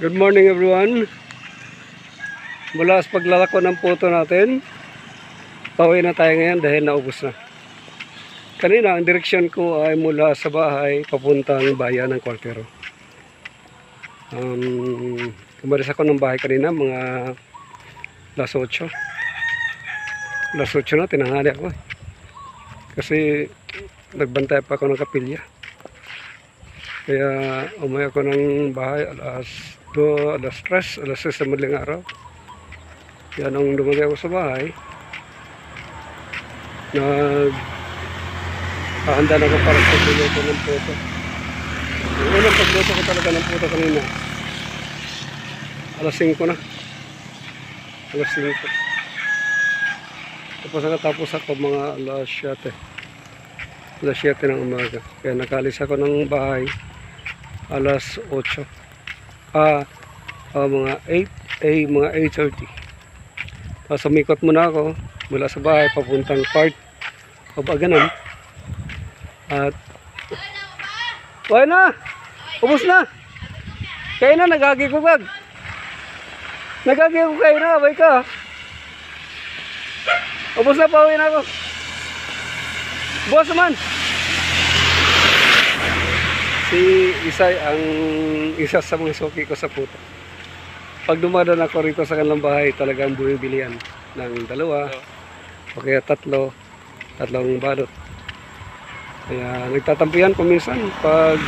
Good morning everyone. Mula sa paglalako ng puto natin, pauwi na tayo ngayon dahil naubos na. Kanina, ang direksyon ko ay mula sa bahay papuntang bayan ng Cualquiero. Um, kumaris ako ng bahay kanina, mga las 8. Las 8 na, tinanghali ako. Kasi nagbantay pa ako ng kapilya. Kaya umuwi ako ng bahay alas 2, alas 3, alas 6 sa madaling araw. Kaya nung dumagay ako sa bahay, nag hahanda na ako para sa pagluto ng puto. Yung unang pagluto ko talaga ng puto kanina, alas 5 na. Alas 5. Tapos nakatapos ako mga alas 7. Alas 7 ng umaga. Kaya nakalis ako ng bahay alas 8. Ah, ah, mga 8, eh, mga 8.30. Tapos umikot muna ako mula sa bahay papuntang park. O ba ganun? At Wala na! Ubus na! Kaya na, nagagi ko bag. Nagagi ko kayo na, abay ka. Ubus na, pauwi na ako. Bukas naman. Si Isay ang isa sa mga suki ko sa puto. Pag dumadaan ako rito sa kanilang bahay, talagang bumibilian ng dalawa o kaya tatlo, tatlong balot. Kaya nagtatampihan ko minsan pag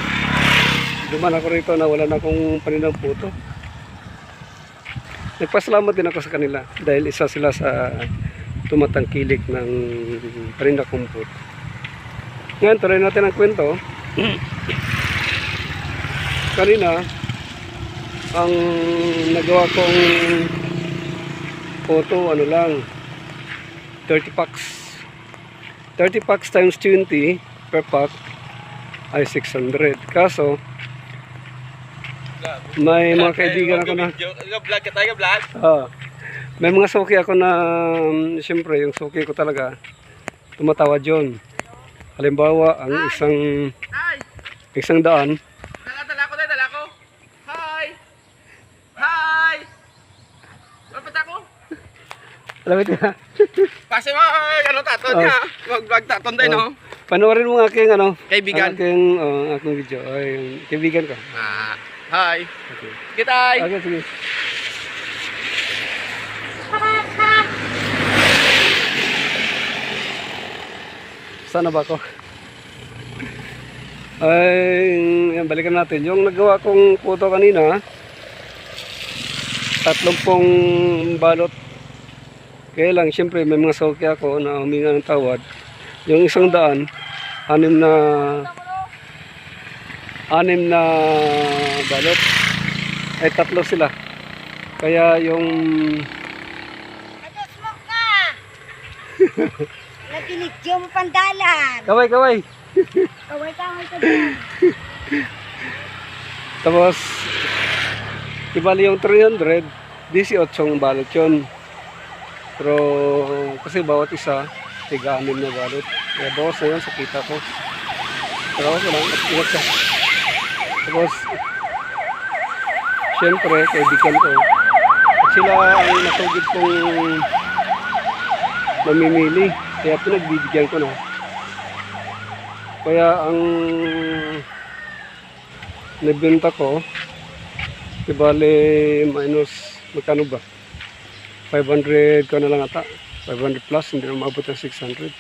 duman ako rito na wala na akong paninang puto. Nagpasalamat din ako sa kanila dahil isa sila sa tumatangkilik ng paninda kong puto. Ngayon, tuloy natin ang kwento. Kanina, ang nagawa kong photo, ano lang, 30 packs. 30 packs times 20 per pack ay 600. Kaso, may mga kaibigan ako na, Vlog ka tayo, vlog. ah, may mga suki ako na, um, siyempre, yung suki ko talaga, tumatawad yun. Halimbawa, ang isang, isang daan, Dala, dala ko tayo, dala ko. Hi! Hi! Lapit ako. Alam mo na, Kasi mo, ay, ano taton Oh. niya. Mag-vlog taton tayo, no? panoorin mo aking, ano, Kaibigan. aking, oh, aking video, ay, kaibigan ko. Ah, hi. Okay. Kitay. Okay, sige. Sana ba ako? Ay, yan, balikan natin. Yung nagawa kong photo kanina, tatlong pong balot. Kaya lang, siyempre, may mga sauki ako na huminga ng tawad. Yung isang daan, anim na anim na balot ay tatlo sila. Kaya yung Nag-smoke ka! Natinigyo mo pandalan! kaway kaway. Kaway-kaway ka dyan! Tapos ibali yung 300, 18 balot yun. Pero kasi bawat isa, tiga anim na balot. Kaya bawas na yun sa kita ko. Pero ako lang, at ingat ka. Tapos, syempre, kaibigan ko. At sila ang nasugid kong mamimili. Kaya pinagbibigyan ko na. Kaya ang nabenta ko, di bale minus, magkano ba? 500 ko na lang ata. 500 plus, hindi na maabot ng 600.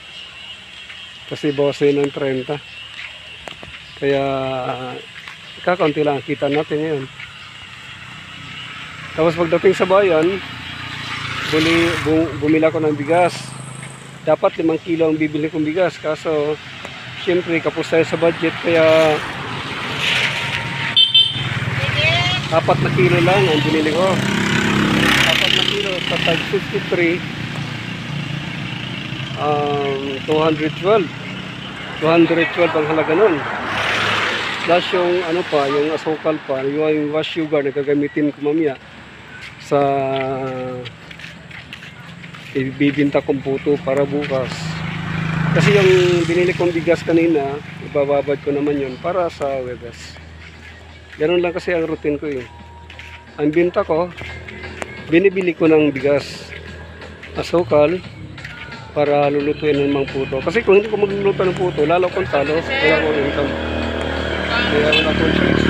Kasi bawas na yun ng 30. Kaya, kakaunti lang ang kita natin ngayon. Tapos pagdating sa bayan, buli, bu, bumila ko ng bigas. Dapat 5 kilo ang bibili kong bigas. Kaso, syempre, kapos tayo sa budget. Kaya, apat na kilo lang ang binili ko. Sa tag 53, um, 212. 212 ang halaga nun. Plus yung ano pa, yung asukal pa, yung, yung wash sugar na gagamitin ko mamaya sa ibibinta kong puto para bukas. Kasi yung binili kong bigas kanina, ibababad ko naman yun para sa wegas. Ganun lang kasi ang routine ko eh. ang binta ko, binibili ko ng bigas, asukal, para lulutuin ng mga puto. Kasi kung hindi ko magluluto ng puto, lalo kong talo, wala akong income. Kaya wala akong choice.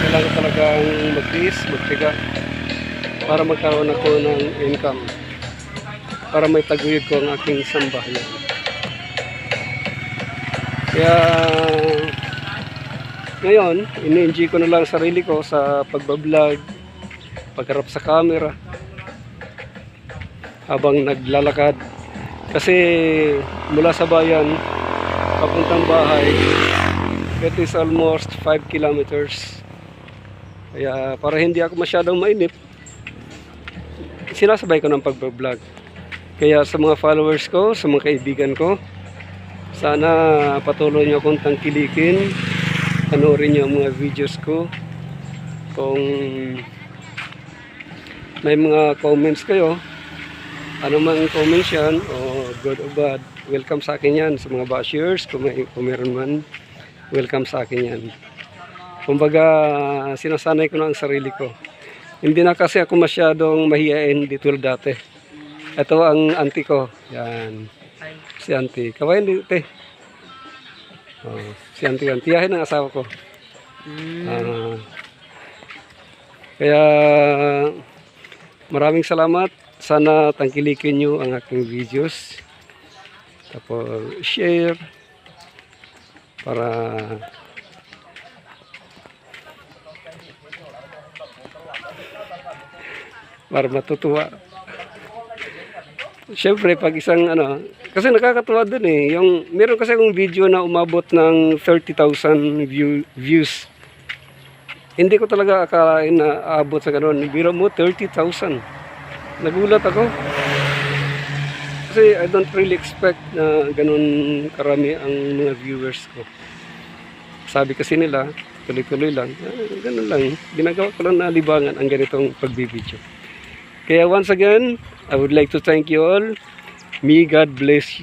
Kailangan talagang magtiis, magtiga para magkaroon ako ng income. Para may taguyod ko ang aking sambahayan. Kaya ngayon, ini-enjoy ko na lang ang sarili ko sa pagbablog, pagharap sa camera, habang naglalakad. Kasi mula sa bayan, papuntang bahay, it is almost 5 kilometers. Kaya para hindi ako masyadong mainip, sinasabay ko ng pagbablog. Kaya sa mga followers ko, sa mga kaibigan ko, sana patuloy niyo akong tangkilikin. Panoorin niyo ang mga videos ko. Kung may mga comments kayo, ano man comments yan, o good o bad, welcome sa akin yan. Sa mga bashers, kung, may, kung meron man, welcome sa akin yan. Kumbaga, sinasanay ko na ang sarili ko. Hindi na kasi ako masyadong mahihain dito dati. Ito ang auntie ko. Yan. Si auntie. Kawain din, te. Oh, si auntie yan. Tiyahin ng asawa ko. Ah. kaya, maraming salamat. Sana tangkilikin nyo ang aking videos. Tapos, share. Para para matutuwa. Siyempre, pag isang ano, kasi nakakatuwa dun eh. Yung, meron kasi akong video na umabot ng 30,000 view, views. Hindi ko talaga akalain na aabot sa ganun. Biro mo, 30,000. Nagulat ako. Kasi I don't really expect na ganun karami ang mga viewers ko. Sabi kasi nila, tuloy-tuloy lang. Ah, ganun lang. Ginagawa ko lang na libangan ang ganitong pagbibideo. Kaya once again, I would like to thank you all. May God bless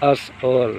us all.